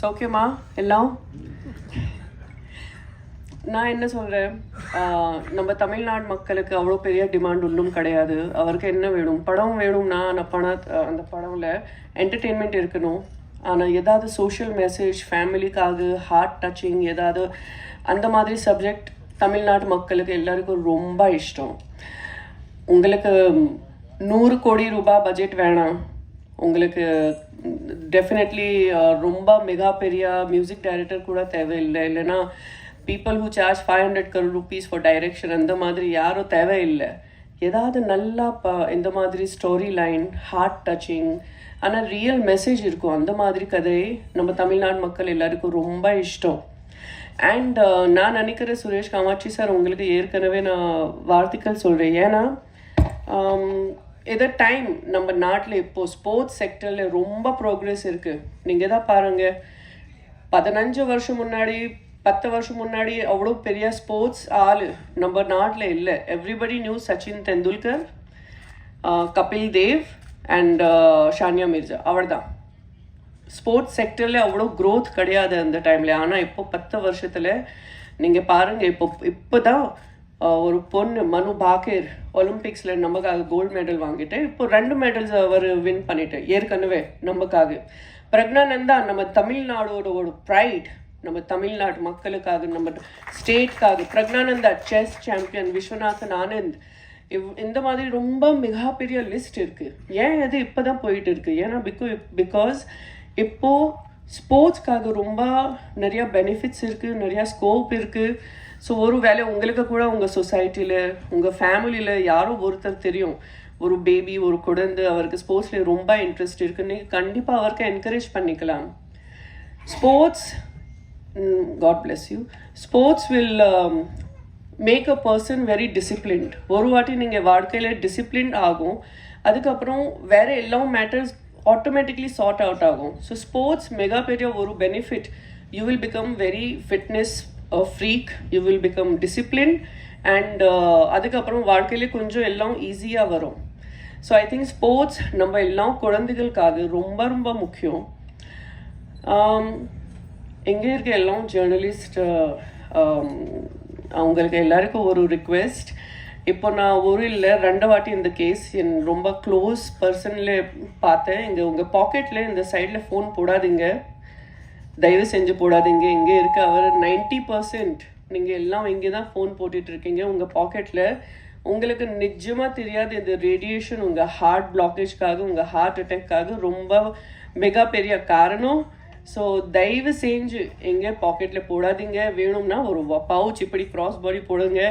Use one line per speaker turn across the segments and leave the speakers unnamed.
சௌக்கியமா எல்லாம்? நான் என்ன சொல்கிறேன் நம்ம தமிழ்நாடு மக்களுக்கு அவ்வளோ பெரிய டிமாண்ட் ஒன்றும் கிடையாது. அவருக்கு என்ன வேணும்? படம் வேணும்னா அந்த பண அந்த படம்ல என்டர்டெயின்மெண்ட் இருக்கணும். ஆனால் ஏதாவது சோஷியல் மெசேஜ் ஃபேமிலிக்காக ஹார்ட் டச்சிங் ஏதாவது அந்த மாதிரி சப்ஜெக்ட் தமிழ்நாட்டு மக்களுக்கு எல்லாருக்கும் ரொம்ப இஷ்டம். உங்களுக்கு நூறு கோடி ரூபாய் பட்ஜெட் வேணாம். உங்களுக்கு டெஃபினெட்லி ரொம்ப மெகா பெரிய மியூசிக் டைரக்டர் கூட தேவையில்லை. இல்லைன்னா people who charge five hundred crore rupees for direction அந்த மாதிரி யாரும் தேவையில்லை. ஏதாவது நல்லா ப இந்த மாதிரி ஸ்டோரி லைன் ஹார்ட் டச்சிங் ஆனால் ரியல் மெசேஜ் இருக்கும். அந்த மாதிரி கதை நம்ம தமிழ்நாடு மக்கள் எல்லாருக்கும் ரொம்ப இஷ்டம். அண்ட் நான் நினைக்கிறேன் சுரேஷ் காமாட்சி சார் உங்களுக்கு ஏற்கனவே நான் வார்த்தைகள் சொல்கிறேன் ஏன்னா இதை டைம் நம்ம நாட்டில் இப்போது ஸ்போர்ட்ஸ் செக்டரில் ரொம்ப ப்ரோக்ரஸ் இருக்குது நீங்கள் தான் பாருங்கள் பதினஞ்சு வருஷம் முன்னாடி பத்து வருஷம் முன்னாடி அவ்வளோ பெரிய ஸ்போர்ட்ஸ் ஆள் நம்ம நாட்டில் இல்லை. Everybody knew Sachin Tendulkar Kapil Dev and Sania Mirza அவ்வளோதான் ஸ்போர்ட்ஸ் செக்டரில் அவ்வளோ க்ரோத் கிடையாது அந்த டைமில் ஆனால் இப்போ பத்து வருஷத்தில் நீங்கள் பாருங்கள் இப்போ இப்போ தான் ஒரு பொண்ணு மனு பாக்கேர் ஒலிம்பிக்ஸில் நமக்காக கோல்டு மெடல் வாங்கிட்டு இப்போ ரெண்டு மெடல்ஸ் அவர் வின் பண்ணிட்டு ஏற்கனவே நமக்காக. பிரக்னானந்தா நம்ம தமிழ்நாடோட ஒரு ப்ரைட் நம்ம தமிழ்நாட்டு மக்களுக்காக நம்ம ஸ்டேட்காக பிரக்னானந்தா செஸ் சாம்பியன் விஸ்வநாதன் ஆனந்த். இவ் இந்த மாதிரி ரொம்ப மிகப்பெரிய லிஸ்ட் இருக்குது ஏன் அது இப்போ தான் போயிட்டு இருக்குது ஏன்னா பிகோ பிகாஸ் இப்போது ஸ்போர்ட்ஸ்க்காக ரொம்ப நிறையா பெனிஃபிட்ஸ் இருக்குது நிறையா ஸ்கோப் இருக்குது ஸோ ஒரு வேலை உங்களுக்கு கூட உங்கள் சொசைட்டியில் உங்கள் ஃபேமிலியில் யாரோ ஒருத்தர் தெரியும். ஒரு பேபி ஒரு குழந்தை அவருக்கு ஸ்போர்ட்ஸில் ரொம்ப இன்ட்ரெஸ்ட் இருக்குன்னு கண்டிப்பாக அவருக்கு என்கரேஜ் பண்ணிக்கலாம். Sports God bless you sports will make a person very disciplined ஒரு வாட்டி நீங்கள் வாழ்க்கையில் டிசிப்ளின்ட் ஆகும். அதுக்கப்புறம் வேறு எல்லாம் மேட்டர்ஸ் ஆட்டோமேட்டிக்லி சார்ட் அவுட் ஆகும். ஸோ ஸ்போர்ட்ஸ் மெகா பெரிய ஒரு benefit you will become very fitness freak you will become discipline and அதுக்கப்புறம் வாழ்க்கையிலே கொஞ்சம் எல்லாம் ஈஸியாக வரும். ஸோ ஐ திங்க் ஸ்போர்ட்ஸ் நம்ம எல்லாம் குழந்தைகளுக்காக ரொம்ப ரொம்ப முக்கியம். Um, எங்கே இருக்க எல்லாம் ஜேர்னலிஸ்ட் uh, um, அவங்களுக்கு எல்லாருக்கும் ஒரு ரிக்வெஸ்ட் இப்போ நான் ஒரு இல்லை ரெண்டு வாட்டி இந்த கேஸ் என் ரொம்ப க்ளோஸ் பர்சனில் பார்த்தேன். இங்கே உங்கள் பாக்கெட்டில் இந்த சைடில் ஃபோன் போடாதீங்க. தயவு செஞ்சு போடாதீங்க. இங்கே இருக்க அவர் நைன்ட்டி பர்சன்ட் நீங்கள் எல்லாம் இங்கே தான் ஃபோன் போட்டுட்டு இருக்கீங்க. உங்கள் பாக்கெட்டில் உங்களுக்கு நிஜமாக தெரியாது இந்த ரேடியேஷன் உங்கள் ஹார்ட் பிளாக்கேஜ்க்காக உங்கள் ஹார்ட் அட்டாக்காக ரொம்ப மிக பெரிய காரணம். ஸோ தயவு செஞ்சு எங்கே பாக்கெட்டில் போடாதீங்க. வேணும்னா ஒரு பவுச் இப்படி க்ராஸ் பாடி போடுங்க.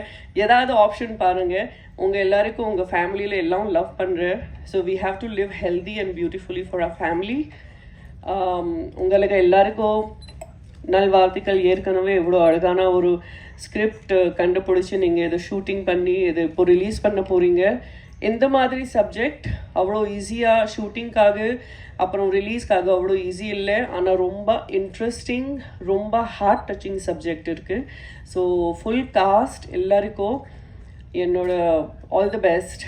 ஏதாவது ஆப்ஷன் பாருங்கள் உங்கள் எல்லாருக்கும் உங்கள் ஃபேமிலியில் எல்லாம் லவ் பண்ணுறேன் so we have to live healthy and beautifully for a family உங்களுக்கு எல்லாருக்கும் நல்வாழ்த்துக்கள். ஏற்கனவே எவ்வளோ அழகான ஒரு ஸ்கிரிப்ட் கண்டுபிடிச்சி நீங்கள் இதை ஷூட்டிங் பண்ணி இது இப்போ ரிலீஸ் பண்ண போகிறீங்க எந்த மாதிரி சப்ஜெக்ட் அவ்வளோ ஈஸியாக ஷூட்டிங்க்காக அப்புறம் ரிலீஸ்க்காக அவ்வளோ ஈஸி இல்லை. ஆனால் ரொம்ப இன்ட்ரெஸ்டிங் ரொம்ப ஹார்ட் டச்சிங் சப்ஜெக்ட் இருக்குது ஸோ ஃபுல் காஸ்ட் எல்லாருக்கும் என்னோட ஆல் தி பெஸ்ட்